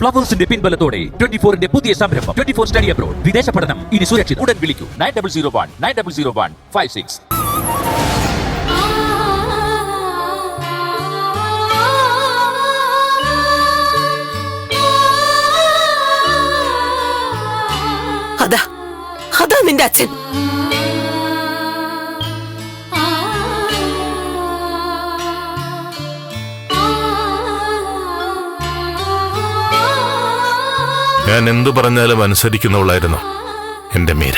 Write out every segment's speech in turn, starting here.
ഫ്ലവേഴ്സിന്റെ പിൻബലത്തോടെ twenty ഫോറിന്റെ പുതിയ സംരംഭം ട്വന്റി ഫോർ സ്റ്റഡി അബ്രോഡ് വിദേശ പഠനം ഇനി സുരക്ഷിത. ഉടൻ വിളിക്കൂ. Nine double zero one nine double zero one five six അതാ അതാ നിന്റെ അച്ഛൻ. ഞാൻ എന്തു പറഞ്ഞാലും അനുസരിക്കുന്നവളായിരുന്നു എന്റെ മീര.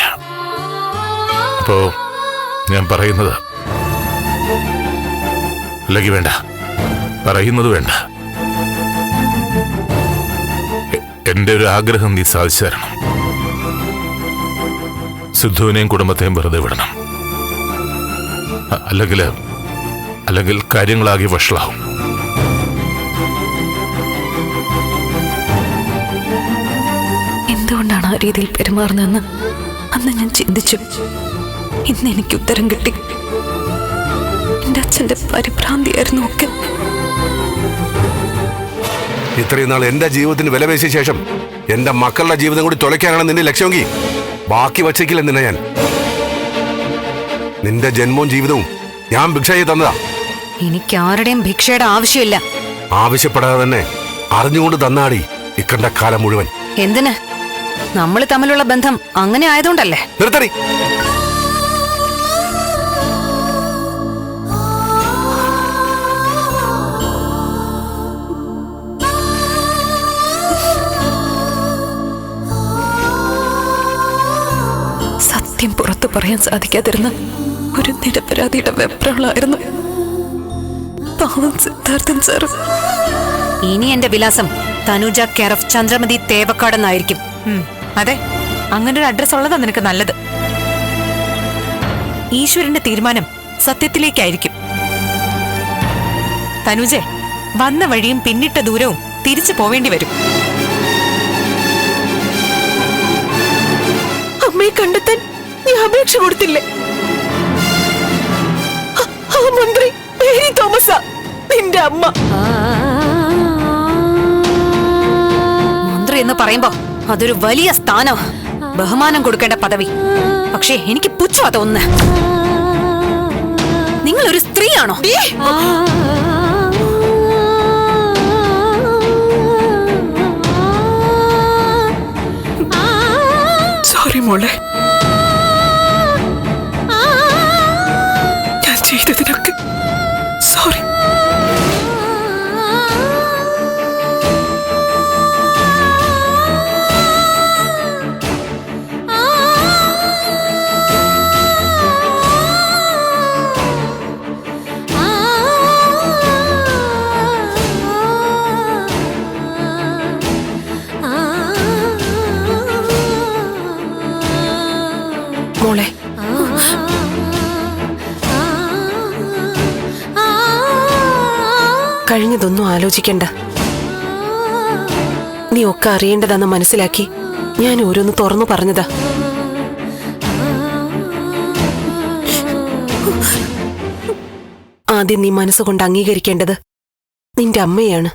അപ്പോ ഞാൻ പറയുന്നത് അല്ലെങ്കിൽ വേണ്ട. പറയുന്നത് വേണ്ട. എന്റെ ഒരു ആഗ്രഹം നീ സാധിച്ചു തരണം. സിദ്ധുവിനെയും കുടുംബത്തെയും വെറുതെ വിടണം. അല്ലെങ്കിൽ അല്ലെങ്കിൽ കാര്യങ്ങളാകെ വഷളാവും. ആ രീതിയിൽ പെരുമാറുന്നതെന്ന് അന്ന് ഞാൻ ചിന്തിച്ചു. ഇന്ന് എനിക്ക് ഉത്തരം കിട്ടി. എന്റെ അച്ഛന്റെ പരിഭ്രാന്തിയായിരുന്നു ഒക്കെ. ഇത്രയും നാൾ എന്റെ ജീവിതത്തിന് വിലപേശിയ ശേഷം എന്റെ മക്കളുടെ ജീവിതം കൂടി തുലയ്ക്കാനാണ് നിന്റെ ലക്ഷ്യമെങ്കിൽ ബാക്കി വച്ചേക്കില്ല നിന്നെ ഞാൻ. നിന്റെ ജന്മവും ജീവിതവും ഞാൻ ഭിക്ഷയെ തന്നതാ. എനിക്ക് ആരുടെയും ഭിക്ഷയുടെ ആവശ്യമില്ല. ആവശ്യപ്പെടാതെ തന്നെ അറിഞ്ഞുകൊണ്ട് തന്നാടി ഇക്കണ്ട കാലം മുഴുവൻ. എന്തിന്? നമ്മൾ തമ്മിലുള്ള ബന്ധം അങ്ങനെ ആയതുകൊണ്ടല്ലേ? നിർത്തടി. സത്യം പുറത്തു പറയാൻ സാധിക്കാതിരുന്ന ഒരു നിരപരാധിയുടെ വെപ്രളായിരുന്നു പാവം സിദ്ധാർത്ഥൻ സാർ ഇനി എന്റെ വിലാസം തനുജ കെയർ ഓഫ് ചന്ദ്രമതി തേവക്കാട് എന്നായിരിക്കും ഉം, അതെ. അങ്ങനെ ഒരു അഡ്രസ് ഉള്ളതാ നിനക്ക് നല്ലത്. ഈശ്വരന്റെ തീരുമാനം സത്യത്തിലേക്കായിരിക്കും. തനുജെ വന്ന വഴിയും പിന്നിട്ട ദൂരവും തിരിച്ചു പോവേണ്ടി വരും. അമ്മയെ കണ്ടെത്താൻ നീ അപേക്ഷ കൊടുത്തില്ലേ? ആ- മന്ത്രി മേരി തോമസ നിന്റെ അമ്മ. മന്ത്രി എന്ന് പറയുമ്പോ അതൊരു വലിയ സ്ഥാനം. ബഹുമാനം കൊടുക്കേണ്ട പദവി. പക്ഷേ എനിക്ക് പുച്ഛമാ തോന്നുന്നത് നിങ്ങൾ ഒരു സ്ത്രീയാണോ? സോറി മോളെ. കഴിഞ്ഞതൊന്നും ആലോചിക്കണ്ട. നീ ഒക്കെ അറിയേണ്ടതെന്ന് മനസ്സിലാക്കി ഞാൻ ഓരോന്ന് തുറന്നു പറഞ്ഞതാ. ആദ്യം നീ മനസ്സുകൊണ്ട് അംഗീകരിക്കേണ്ടത് നിന്റെ അമ്മയാണ്.